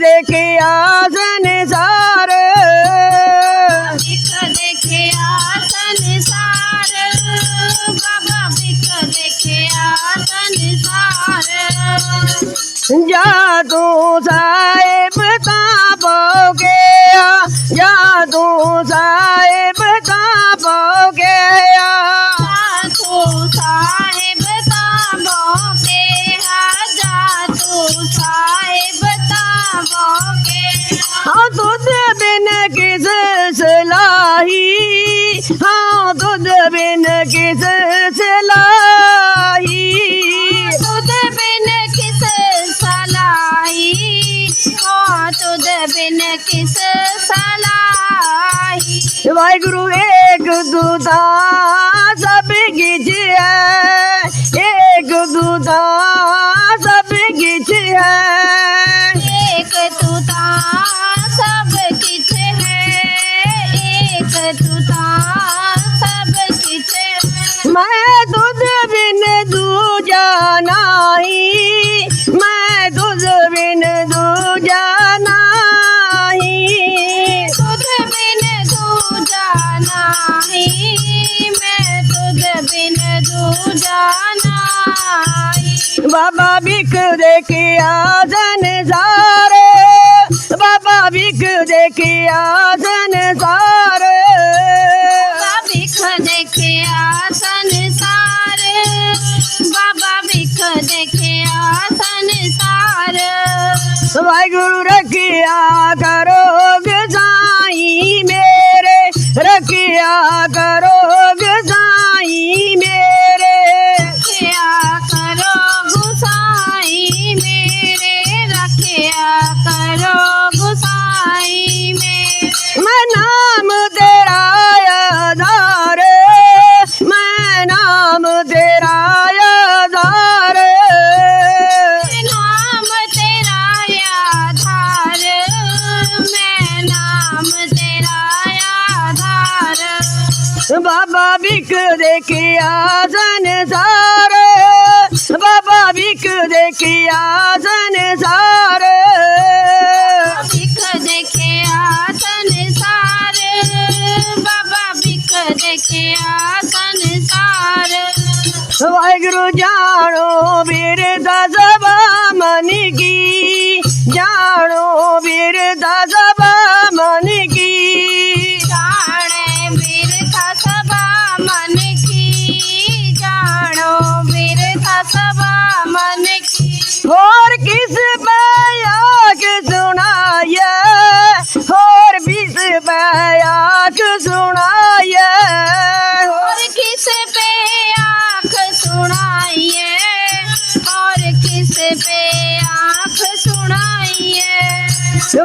ਦੇਖਿਆ ਸੰਸਾਰ ਬਿਖ ਦੇਖਿਆ ਸੰਸਾਰ ਬਾਬਾ ਬਿਖ ਦੇਖਿਆ ਸੰਸਾਰ ਜਾ ਤੂੰ ਸਾਹਿਬ ਤਾਂ ਪੋ ਗਿਆ ਜਾ ਤੂੰ ਸਾਹਿਬ ਬਿਨ ਕਿਸ ਸਲਾਹੀ ਤੁਧ ਬਿਨ ਕਿਸ ਸਲਾਹੀ ਹਾਂ ਤੁਧ ਬਿਨ ਕਿਸ ਸਲਾਹੀ ਵਾਹਿਗੁਰੂ ਏਕ ਦੁਦਾ ਬਾਬਾ ਬਿਕ ਦੇਖਿਆ ਸੰਸਾਰ ਬਾਬਾ ਬਿਕ ਦੇਖਿਆ ਸੰਸਾਰ ਆਧਾਰ ਬਾਬਾ ਬਿਕ ਦੇਖਿਆ ਸੰਸਾਰ ਬਾਬਾ ਬਿਕ ਦੇਖਿਆ ਸੰਸਾਰ ਬਿਖ ਦੇਖਿਆ ਸੰਸਾਰ ਬਾਬਾ ਬਿਖ ਦੇਖਿਆ ਸੰਸਾਰ ਵਾਹਿਗੁਰੂ ਜਾਣੋ ਵੀਰ ਦਾ ਜ਼ਬਾ ਮਨ ਕੀ ਜਾਣੋ ਵੀਰ ਦਾ सुनाइए। और किस पे आँख सुनाइए? और किस पे आँख सुनाइए?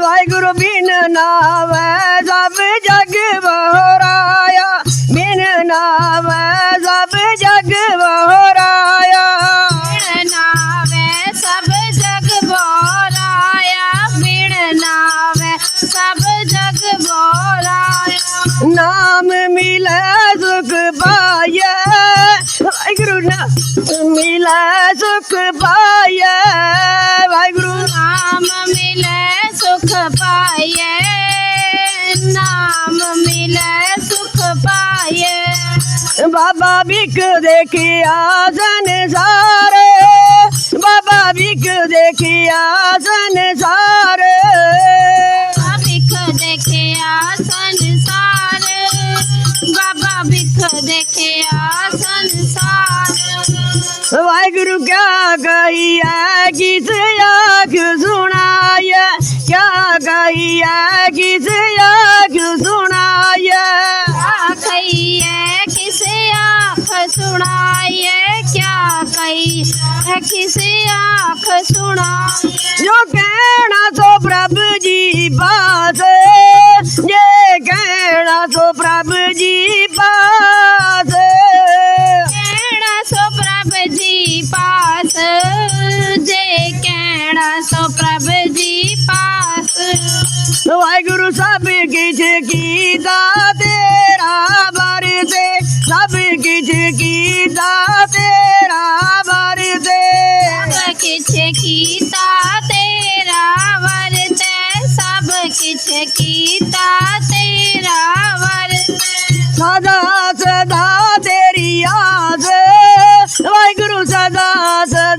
वाहेगुरु बिन नाम सब जग ਪਾਈਏ ਵਾਹਿਗੁਰੂ। ਨਾਮ ਮਿਲੇ ਸੁਖ ਪਾਈਏ ਨਾਮ ਮਿਲੇ ਸੁਖ ਪਾਈਏ ਬਾਬਾ ਬਿਕ ਦੇਖਿਆ ਜਨ ਜਾ ਕਿਸ ਆਖ ਸੁਣਾਇਆ ਕਹੀਏ ਕਿਸੇ ਆਖ ਸੁਣਾਈਏ? ਕਿਆ ਕਹੀ ਕਿਸੇ ਆਖ ਸੁਣਾਈਏ? ਜੋ ਕਹਿਣਾ ਸੋ ਪ੍ਰਭ ਜੀ ਬਾਸ ਜੇ ਕਹਿਣਾ ਸੋ ਪ੍ਰਭ ਜੀ ਬਾਸ ਕਹਿਣਾ ਸੋ ਪ੍ਰਭ ਜੀ ਪਾਸ ਜੇ ਕਹਿਣਾ ਸੋ ਪ੍ਰਭ ਜੀ ਪਾਸ। ਵਾਹਿਗੁਰੂ কি যাতে আবার দে সব কিছু কি যাতে আবার দে সব কিছু কি তাতে আবার দে সব কিছু কি তাতে আবার দে সদা সদা তেরি আজ वाहेगुरु सदा सदा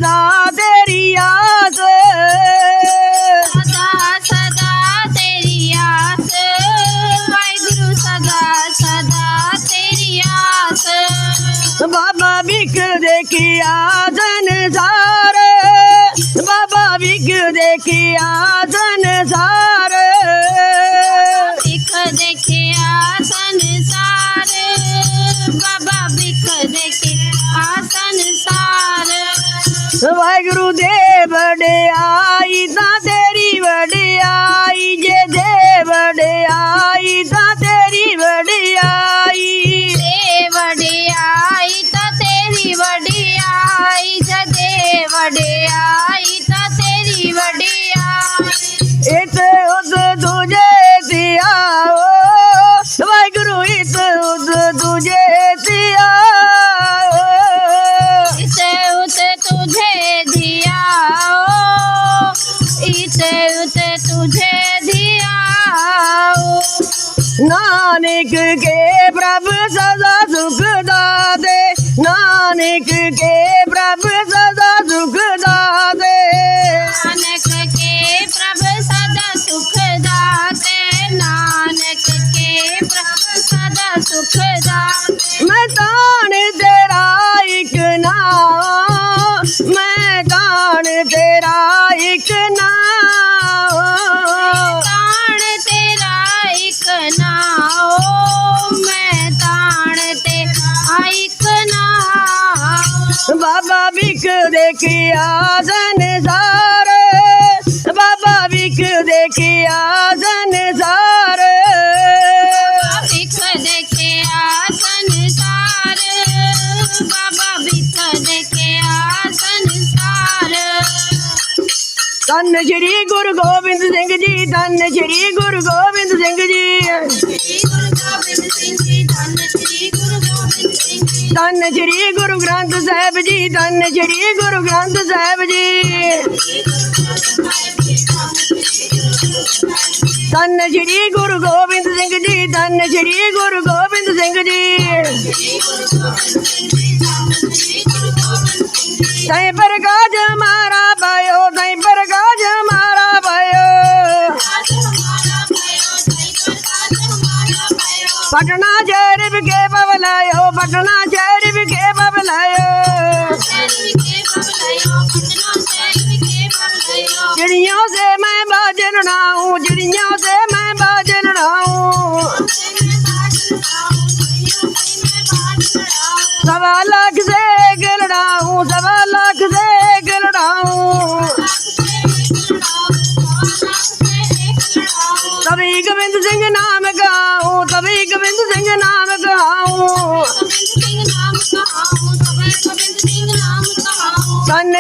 ਵਿਖ ਦੇਖਿਆ ਸੰਸਾਰ ਵਿਖ ਦੇਖਿਆ ਕੇ ਪ੍ਰਭ ਸਦਾ ਸੁਖ ਦਾਤੇ ਨਾਨਕ ਕੇ ਪ੍ਰਭ ਸੰਸਾਰ। ਧੰਨ ਸ਼੍ਰੀ ਗੁਰੂ ਗੋਬਿੰਦ ਸਿੰਘ ਜੀ ਧੰਨ ਸ਼੍ਰੀ ਗੁਰੂ ਗੋਬਿੰਦ ਸਿੰਘ ਜੀ। ਸ੍ਰੀ ਗੁਰੂ ਗੋਬਿੰਦ ਸਿੰਘ ਜੀ ਧੰਨ ਸ੍ਰੀ ਗੁਰੂ ਗੋਬਿੰਦ ਸਿੰਘ ਜੀ ਧੰਨ ਸ਼੍ਰੀ ਗੁਰੂ ਗ੍ਰੰਥ ਸਾਹਿਬ ਜੀ। ਧੰਨ ਸ਼੍ਰੀ ਗੁਰੂ ਗ੍ਰੰਥ ਸਾਹਿਬ ਜੀ। ਧੰਨ ਸ਼੍ਰੀ ਗੁਰੂ ਗੋਬਿੰਦ ਸਿੰਘ ਜੀ, ਧੰਨ ਸ਼੍ਰੀ ਗੁਰੂ ਗੋਬਿੰਦ ਸਿੰਘ ਜੀ। ਤੈ ਪ੍ਰਗਾਜ਼ ਮਾਰਾ ਪਾਇਓ ਤੈ ਪ੍ਰਗਾਜ਼ ਮਾਰਾ ਪਾਇਓ। ਪਟਨਾ ਸ਼ਹਿਰ ਵਿਖੇ ਬਬਲਾਇਓ ਪਟਨਾ ਸ਼ਹਿਰ ਵਿਖੇ ਬਬਲਾਇਓ લાગશે ગરડાઉં સવા લાગશે ગરડાઉં તવી ગોવિંદ સિંહ નામ ગાઉં તવી ગોવિંદ સિંહ નામ ગાઉં તન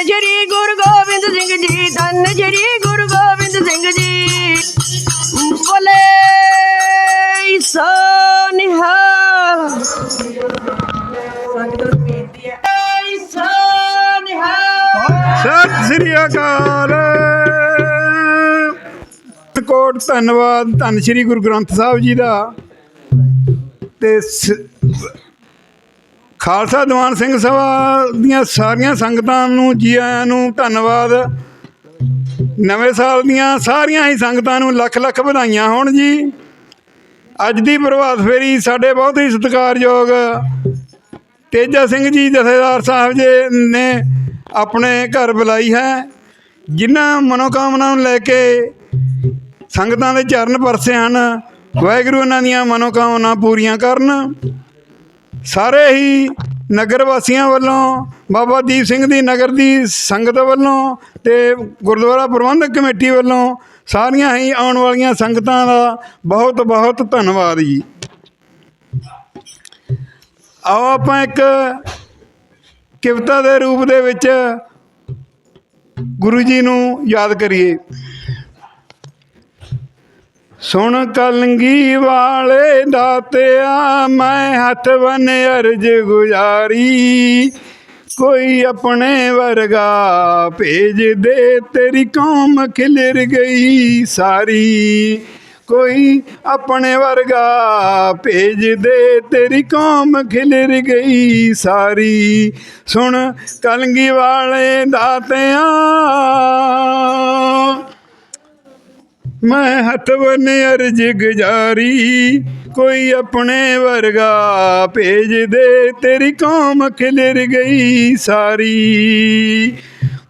ਕੋਟ, ਧੰਨਵਾਦ। ਧੰਨ ਸ੍ਰੀ ਗੁਰੂ ਗ੍ਰੰਥ ਸਾਹਿਬ ਜੀ ਦਾ। ਤੇ ਸ- ਖਾਲਸਾ ਦੀਵਾਨ ਸਿੰਘ ਸਭਾ ਦੀਆਂ ਸਾਰੀਆਂ ਸੰਗਤਾਂ ਨੂੰ ਜੀ ਆਇਆਂ ਨੂੰ ਧੰਨਵਾਦ। ਨਵੇਂ ਸਾਲ ਦੀਆਂ ਸਾਰੀਆਂ ਹੀ ਸੰਗਤਾਂ ਨੂੰ ਲੱਖ ਲੱਖ ਵਧਾਈਆਂ ਹੋਣ ਜੀ। ਅੱਜ ਦੀ ਪ੍ਰਭਾਤ ਫੇਰੀ ਸਾਡੇ ਬਹੁਤ ਹੀ ਸਤਿਕਾਰਯੋਗ ਤੇਜਾ ਸਿੰਘ ਜੀ, ਜਥੇਦਾਰ ਸਾਹਿਬ ਜੀ ਨੇ ਆਪਣੇ ਘਰ ਬੁਲਾਈ ਹੈ। ਜਿਨ੍ਹਾਂ ਮਨੋਕਾਮਨਾ ਨੂੰ ਲੈ ਕੇ ਸੰਗਤਾਂ ਦੇ ਚਰਨ ਪਰਸੇ ਹਨ। ਵਾਹਿਗੁਰੂ ਇਹਨਾਂ ਦੀਆਂ ਮਨੋਕਾਮਨਾ ਪੂਰੀਆਂ ਕਰਨ। ਸਾਰੇ ਹੀ ਨਗਰ ਵਾਸੀਆਂ ਵੱਲੋਂ, ਬਾਬਾ ਦੀਪ ਸਿੰਘ ਦੀ ਨਗਰ ਦੀ ਸੰਗਤ ਵੱਲੋਂ ਤੇ ਗੁਰਦੁਆਰਾ ਪ੍ਰਬੰਧਕ ਕਮੇਟੀ ਵੱਲੋਂ ਸਾਰੀਆਂ ਹੀ ਆਉਣ ਵਾਲੀਆਂ ਸੰਗਤਾਂ ਦਾ ਬਹੁਤ ਬਹੁਤ ਧੰਨਵਾਦ ਜੀ। ਆਓ ਆਪਾਂ ਇੱਕ ਕਿਵਤਾ ਦੇ ਰੂਪ ਦੇ ਵਿੱਚ ਗੁਰੂ ਜੀ ਨੂੰ ਯਾਦ ਕਰੀਏ। ਸੁਣ ਕਲੰਗੀ ਵਾਲੇ ਦਾਤਿਆ, ਮੈਂ ਹੱਥ ਬਨ ਅਰਜ ਗੁਜ਼ਾਰੀ। ਕੋਈ ਆਪਣੇ ਵਰਗਾ ਭੇਜ ਦੇ, ਤੇਰੀ ਕੌਮ ਖਿਲਰ ਗਈ ਸਾਰੀ। ਕੋਈ ਆਪਣੇ ਵਰਗਾ ਭੇਜ ਦੇ, ਤੇਰੀ ਕੌਮ ਖਿਲਰ ਗਈ ਸਾਰੀ। ਸੁਣ ਕਲਗੀ ਵਾਲੇ ਦਾਤਿਆਂ ਮੈਂ ਹੱਥ ਬੰਨੇ ਅਰਜ ਗੁਜ਼ਾਰੀ, ਕੋਈ ਆਪਣੇ ਵਰਗਾ ਭੇਜ ਦੇ, ਤੇਰੀ ਕੌਮ ਖਿਲਰ ਗਈ ਸਾਰੀ।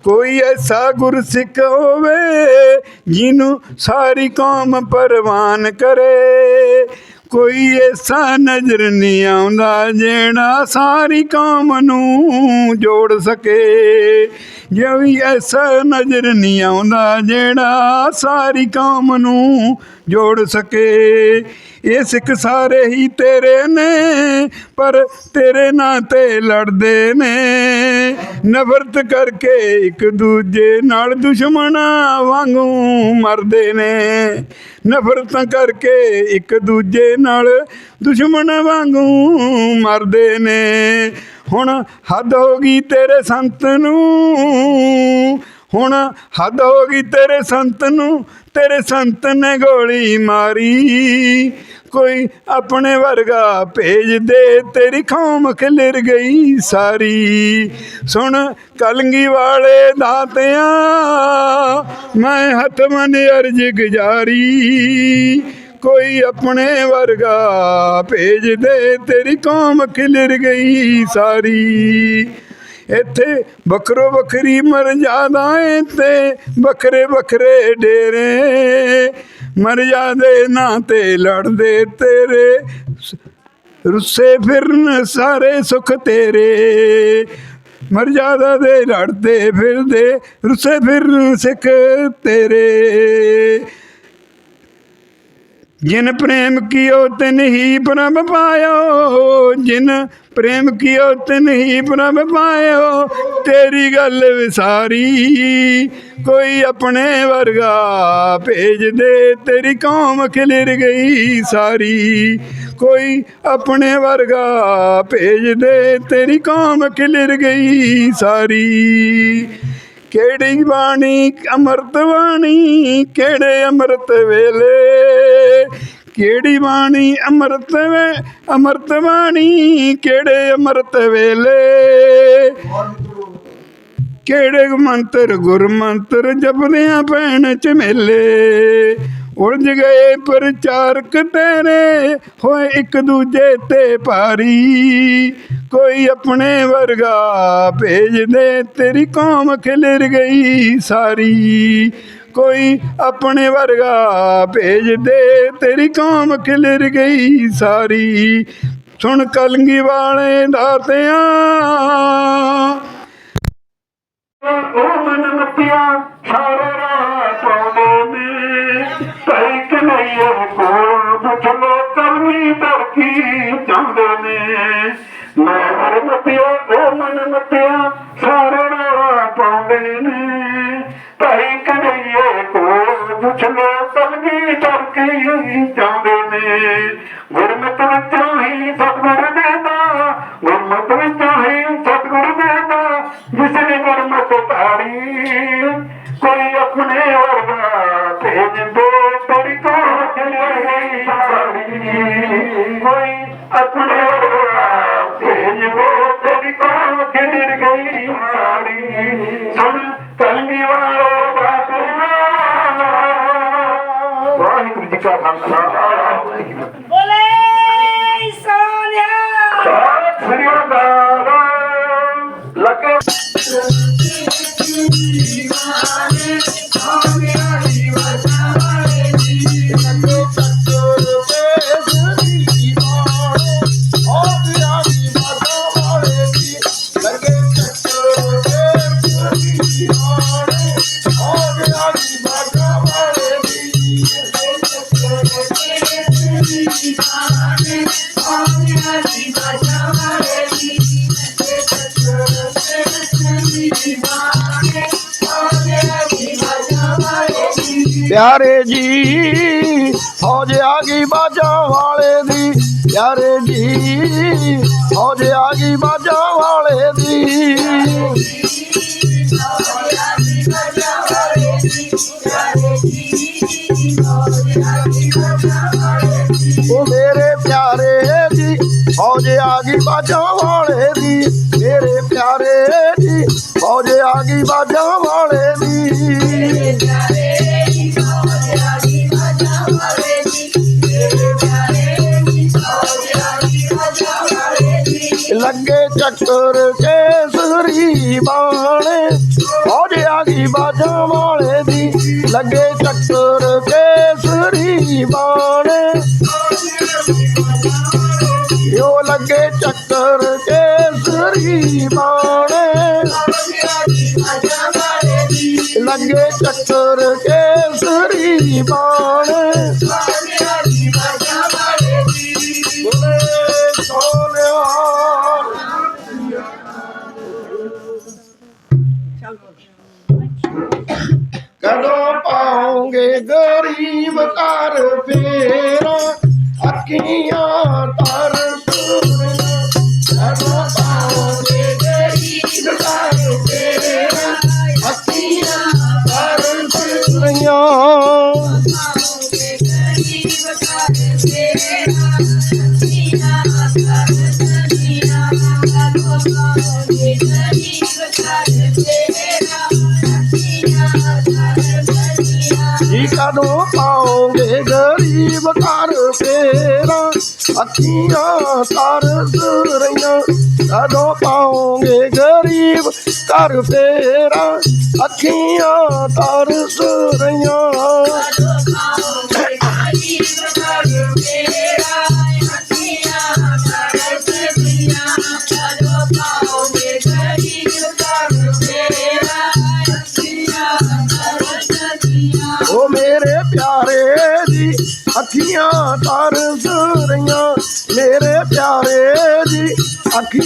ਕੋਈ ਐਸਾ ਗੁਰਸਿੱਖ ਹੋਵੇ, ਜਿਹਨੂੰ ਸਾਰੀ ਕੌਮ ਪਰਵਾਨ ਕਰੇ। ਕੋਈ ਐਸਾ ਨਜ਼ਰ ਨਹੀਂ ਆਉਂਦਾ ਜਿਹੜਾ ਸਾਰੀ ਕੌਮ ਨੂੰ ਜੋੜ ਸਕੇ। ਜੇ ਐਸਾ ਨਜ਼ਰ ਨਹੀਂ ਆਉਂਦਾ ਜਿਹੜਾ ਸਾਰੀ ਕੌਮ ਨੂੰ ਜੋੜ ਸਕੇ। ਇਹ ਸਿੱਖ ਸਾਰੇ ਹੀ ਤੇਰੇ ਨੇ, ਪਰ ਤੇਰੇ ਨਾਂ ਤੇ ਲੜਦੇ ਨੇ। ਨਫ਼ਰਤ ਕਰਕੇ ਇੱਕ ਦੂਜੇ ਨਾਲ ਦੁਸ਼ਮਣਾਂ ਵਾਂਗੂ ਮਰਦੇ ਨੇ। ਨਫ਼ਰਤਾਂ ਕਰਕੇ ਇੱਕ ਦੂਜੇ ਨਾਲ ਦੁਸ਼ਮਣ ਵਾਂਗੂ ਮਰਦੇ ਨੇ। ਹੁਣ ਹੱਦ ਹੋ ਗਈ ਤੇਰੇ ਸੰਤ ਨੂੰ ਹੁਣ ਹੱਦ ਹੋ ਗਈ ਤੇਰੇ ਸੰਤ ਨੂੰ, ਤੇਰੇ ਸੰਤ ਨੇ ਗੋਲੀ ਮਾਰੀ। ਕੋਈ ਆਪਣੇ ਵਰਗਾ ਭੇਜ ਦੇ, ਤੇਰੀ ਕੌਮ ਖਿਲਰ ਗਈ ਸਾਰੀ। ਸੁਣ ਕਲੰਗੀ ਵਾਲੇ ਦਾਤਿਆਂ, ਮੈਂ ਹੱਥ ਮਨ ਅਰਜ ਗੁਜ਼ਾਰੀ। ਕੋਈ ਆਪਣੇ ਵਰਗਾ ਭੇਜ ਦੇ, ਤੇਰੀ ਕੌਮ ਖਿਲਰ ਗਈ ਸਾਰੀ। ਇੱਥੇ ਵੱਖਰੋ ਵੱਖਰੀ ਏ ਤੇ ਵੱਖਰੇ ਵੱਖਰੇ ਡੇਰੇ। ਮਰਜ਼ਾਦੇ ਨਾ ਤੇ ਲੜਦੇ ਤੇਰੇ, ਰੁੱਸੇ ਫਿਰਨ ਸਾਰੇ ਸੁਖ ਤੇਰੇ। ਮਰਜ਼ਾਦਾ ਦੇ ਲੜਦੇ ਫਿਰਦੇ, ਰੁੱਸੇ ਫਿਰਨ ਸਿੱਖ ਤੇਰੇ। ਜਿਨ ਪ੍ਰੇਮ ਕੀਓ ਤਿਨ ਹੀ ਪ੍ਰਭ ਪਾਇਓ, ਜਿਨ ਪ੍ਰੇਮ ਕੀਓ ਤਿਨ ਹੀ ਪ੍ਰਭ ਪਾਇਓ। ਤੇਰੀ ਗੱਲ ਵਿਸਾਰੀ, ਕੋਈ ਆਪਣੇ ਵਰਗਾ ਭੇਜ ਦੇ। ਤੇਰੀ ਕੌਮ ਖਿਲਰ ਗਈ ਸਾਰੀ, ਕੋਈ ਆਪਣੇ ਵਰਗਾ ਭੇਜ ਦੇ। ਤੇਰੀ ਕੌਮ ਖਿਲਰ ਗਈ ਸਾਰੀ। ਕਿਹੜੀ ਬਾਣੀ ਅੰਮ੍ਰਿਤ ਬਾਣੀ, ਕਿਹੜੇ ਅੰਮ੍ਰਿਤ ਵੇਲੇ? ਕਿਹੜੀ ਬਾਣੀ ਅੰਮ੍ਰਿਤ ਵੇ, ਅੰਮ੍ਰਿਤ ਬਾਣੀ, ਕਿਹੜੇ ਅੰਮ੍ਰਿਤ ਵੇਲੇ? ਕਿਹੜੇ ਮੰਤਰ ਗੁਰਮੰਤਰ ਜਪਦਿਆਂ ਭੈਣ ਝਮੇਲੇ ਉਲਝ ਗਏ ਪ੍ਰਚਾਰਕ ਤੇਰੇ, ਹੋਏ ਇੱਕ ਦੂਜੇ ਤੇ ਭਾਰੀ। ਕੋਈ ਆਪਣੇ ਵਰਗਾ ਭੇਜ ਦੇ, ਤੇਰੀ ਕੌਮ ਖਿਲਰ ਗਈ ਸਾਰੀ। ਕੋਈ ਆਪਣੇ ਵਰਗਾ ਭੇਜ ਦੇ, ਤੇਰੀ ਕੌਮ ਖਿਲਰ ਗਈ ਸਾਰੀ। ਸੁਣ ਕਲੰਗੀ ਵਾਲੇ ਦਾਤਿਆਂ। ਉਹ ਮਨ ਮਤਿਆ ਸਾਰੇ ਤੈ ਕੋਲ ਪੁੱਛਲੋ ਕਰਮੀ ਤਰਕੀ ਜਾਂਦੇ ਨੇ। ਮੈਂ ਹਰ ਮਤਿਆ, ਉਹ ਮਨ ਮਤਿਆ ਸਾਰੇ ਰਾਹ ਪਾਉਂਦੇ ਨੇ। ਤੈ ਕਨਈਏ ਕੋਲ ਪੁੱਛਲੋ ਕਰਮੀ ਤਰਕੀ ਜਾਂਦੇ ਨੇ। ਗੁਰਮਤਿ ਵਿੱਚੋਂ ਹੀ ਸਤਿਗੁਰ ਦੇਦਾ ਗੁਰਮਤਿ ਵਿੱਚੋਂ ਹੀ ਸਤਿਗੁਰ ਦੇਦਾ ਜਿਸ ਨੇ ਗੁਰਮਤਿ ਧਾਰੀ Thank you. ਯਾਰੇ ਜੀ, ਫੌਜ ਆ ਗਈ ਬਾਜਾ ਵਾਲੇ ਦੀ ਯਾਰੇ ਜੀ, ਫੌਜ ਆ ਗਈ ਬਾਜਾ ਵਾਲੇ ਦੀ। ਉਹ ਮੇਰੇ ਪਿਆਰੇ ਜੀ, ਫੌਜ ਆ ਗਈ ਬਾਜਾਂ ਵਾਲੇ ਦੀ, ਮੇਰੇ ਪਿਆਰੇ ਜੀ, ਫੌਜ ਆ ਗਈ ਬਾਜਾ ਵਾਲੇ ਲੱਗੇ ਚੱਕਰ ਕੇਸਰੀ ਬਾਣੇ ਫੌਜ ਆ ਗਈ ਬਾਜਾਂ ਵਾਲੇ ਦੀ। ਲੱਗੇ ਚੱਕਰ ਕੇਸਰੀ ਬਾਣੇ ਯੋ ਲੱਗੇ ਚੱਕਰ ਕੇਸਰੀ ਬਾਣੇ ਲੱਗੇ ਚੱਕਰ ਕੇਸਰੀ ਬਾਣੇ ਪਾਉਂਗੇ ਗਰੀਬ ਘਰ ਫੇਰਾ ਅੱਖੀਆਂ ਤਰ ਅੱਖੀਆਂ ਤਰਸ ਰਹੀਆਂ। ਕਦੋਂ ਪਾਉਂਗੇ ਗਰੀਬ ਘਰ ਫੇਰਾ? ਅੱਖੀਆਂ ਤਰਸ ਰਹੀਆਂ।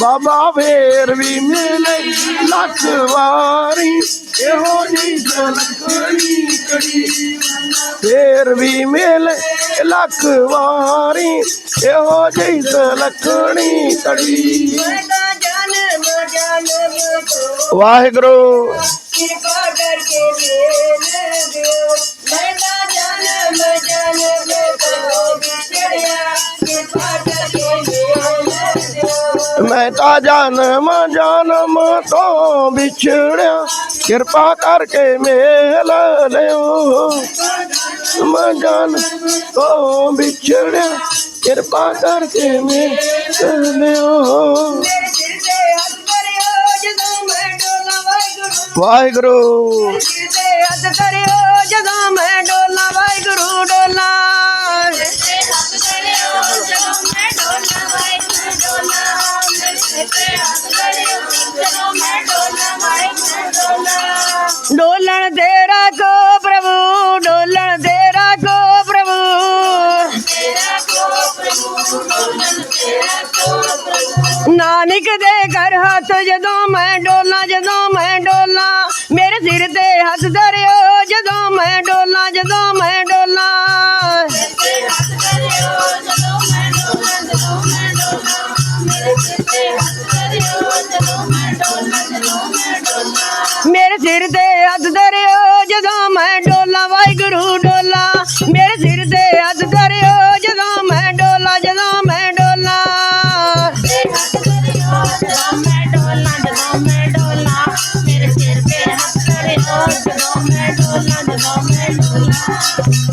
ਬਾਬਾ ਫੇਰ ਵੀ ਮਿਲੇ ਲੱਖ ਵਾਰੀ। ਇਹੋ ਜੀ ਲੱਖਣੀ ਕੜੀ ਫੇਰ ਵੀ ਮਿਲੇ ਲੱਖ ਵਾਰੀ। ਇਹੋ ਜੀ ਲੱਖਣੀ ਕੜੀ ਵਾਹਿਗੁਰੂ। ਕਿਰਪਾ ਮੈਂ ਤਾਂ ਜਨਮ ਜਨਮ ਤੋਂ ਵਿਛੜਿਆ। ਕਿਰਪਾ ਕਰਕੇ ਮੇਲ ਲਿਓ। ਮੈਂ ਜਨਮ ਤੋਂ ਵਿਛੜਿਆ। ਕਿਰਪਾ ਕਰਕੇ ਮੇਲ ਲਿਓ। ਵਾਹਿਗੁਰੂ। ਵਾਹਿਗੁਰੂ। ਜਦੋਂ ਮੈਂ ਡੋਲਾ ਵਾਹਿਗੁਰੂ ਡੋਲਾ ਹੱਥ ਜਦੋਂ ਮੈਂ ਡੋਲਾਂ, ਜਦੋਂ ਮੈਂ ਡੋਲਾਂ, ਮੇਰੇ ਸਿਰ ਤੇ ਹੱਥ ਧਰਿਓ, ਜਦੋਂ ਮੈਂ ਡੋਲਾਂ, ਜਦੋਂ ਮੈਂ ਡੋਲਾਂ। ਮੇਰੇ ਸਿਰ ਤੇ ਹੱਥ ਧਰਿਓ, ਜਦੋਂ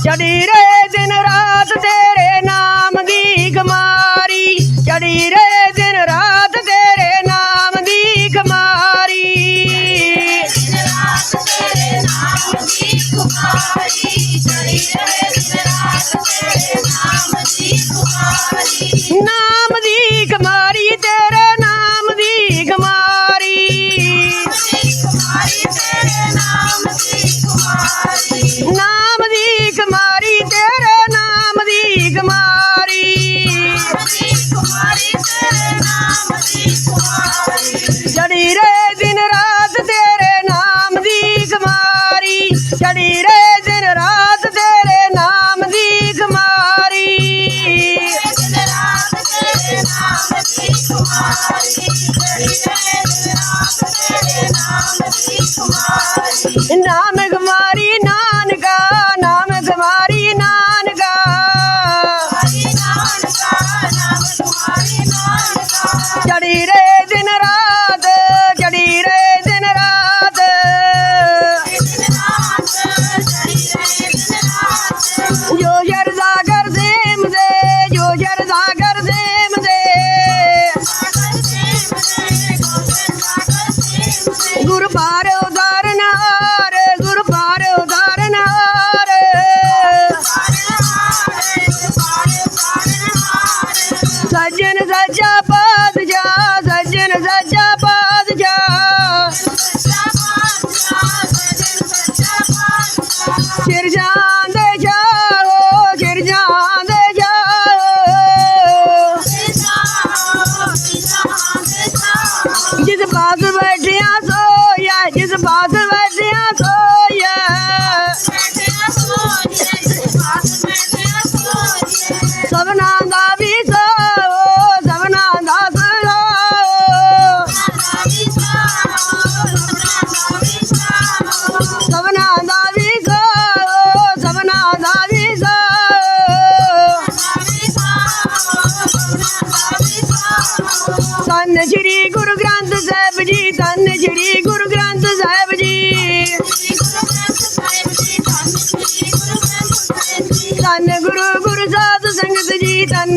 小ย่ ਦੀ ਖਮਾਰੀ ਤੇਰੇ ਨਾਮ ਦੀ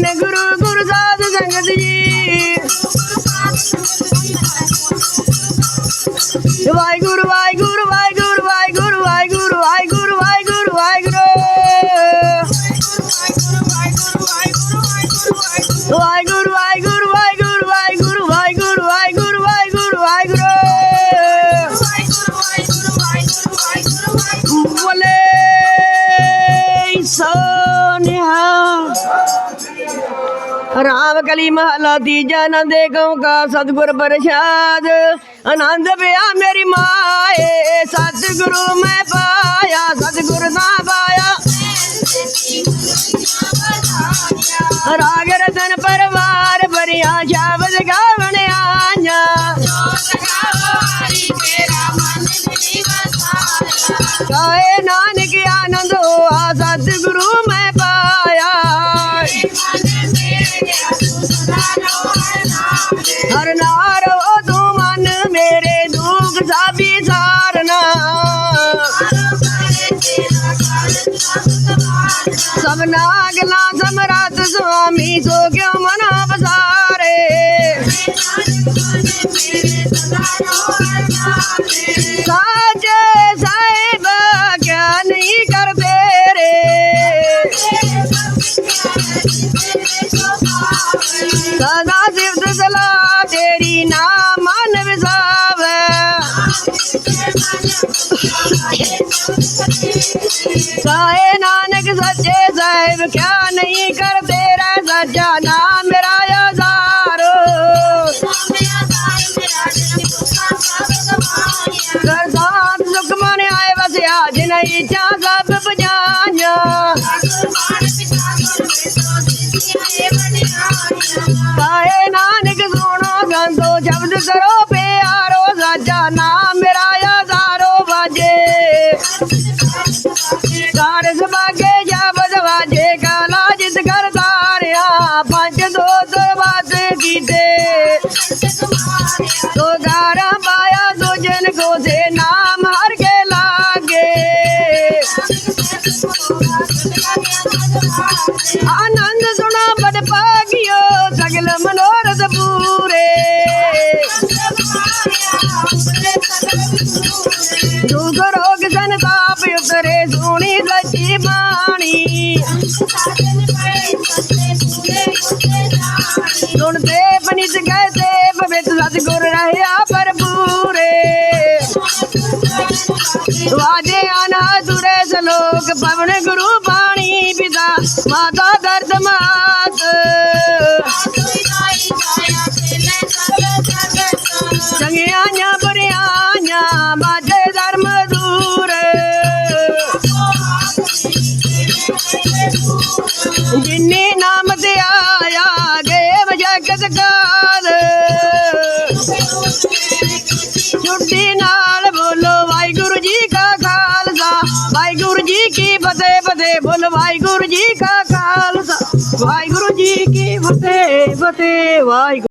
धन्य गुरु गुरु साधु संगत जी ਰਾਮ ਕਲੀ ਮਹਲਾ ਤੀਜਾ ਆਨੰਦ ਗਉ ਕਾ ਸਤਗੁਰ ਪ੍ਰਸ਼ਾਦ। ਆਨੰਦ ਪਿਆ ਮੇਰੀ ਮਾਏ, ਸਤਗੁਰੂ ਮੈਂ ਪਾਇਆ, ਸਤਗੁਰ ਨਾ ਪਾਇਆ। ਰਾਗ ਰਤਨ ਪਰਵਾਰ ਬਰਿਆ ਸ਼ਬਦ ਗਾਵਣ ਆਇਆ। ਕਾਏ ਨਾਨਕ ਆਨੰਦ ਹੋਆ, ਸਤਿਗੁਰੂ ਹਰਨਾਰ ਉਹ ਤੂੰ ਮਨ ਮੇਰੇ ਦੁੱਖ ਸਾਬੀ ਸਾਰਨਾ। ਸਭ ਨਾਗਲਾ ਸਮਰਤ ਸੁਆਮੀ ਸੋ ਕਿਉ ਮਨਾ ਬਸਾਰੇ ਸਾਜੇ ਸਾਏ ਨਾਨਕ ਸੱਚੇ ਸਾਹਿਬ, ਕਿਆ ਨਹੀਂ ਕਰ ਤੇਰਾ ਸੱਚਾ ਨਾਮ ਮੇਰਾ ਆਜ਼ਾਰ ਕਰ ਸਾਥ ਸੁਖ ਮਨ ਆਏ ਵਸਿਆ ਜਿਨ ਇੱਛਾ ਸਭ ਪਜਾਨ ਸੁਣ ਦੇਵ ਨਿਤ ਗਏ ਦੇਵ ਵਿੱਚ ਸਤਗੁਰ ਰਹਿਆ ਭਰਪੂਰੇ। ਵਾਜੇ ਆਨਾ ਸਲੋਕ, ਪਵਨ ਗੁਰੂ ਬਾਣੀ ਪਿਤਾ, ਮਾਤਾ ਦਾ ਗਏ ਛੁੱਟੀ ਨਾਲ ਬੋਲੋ, ਵਾਹਿਗੁਰੂ ਜੀ ਕਾ ਖਾਲਸਾ। ਵਾਹਿਗੁਰੂ ਜੀ ਕੀ ਫਤਿਹ ਫਤਿਹ ਬੋਲੋ, ਵਾਹਿਗੁਰੂ ਜੀ ਕਾ ਖਾਲਸਾ। ਵਾਹਿਗੁਰੂ ਜੀ ਕੀ ਫਤਿਹ ਫਤਿਹ, ਵਾਹਿਗੁਰੂ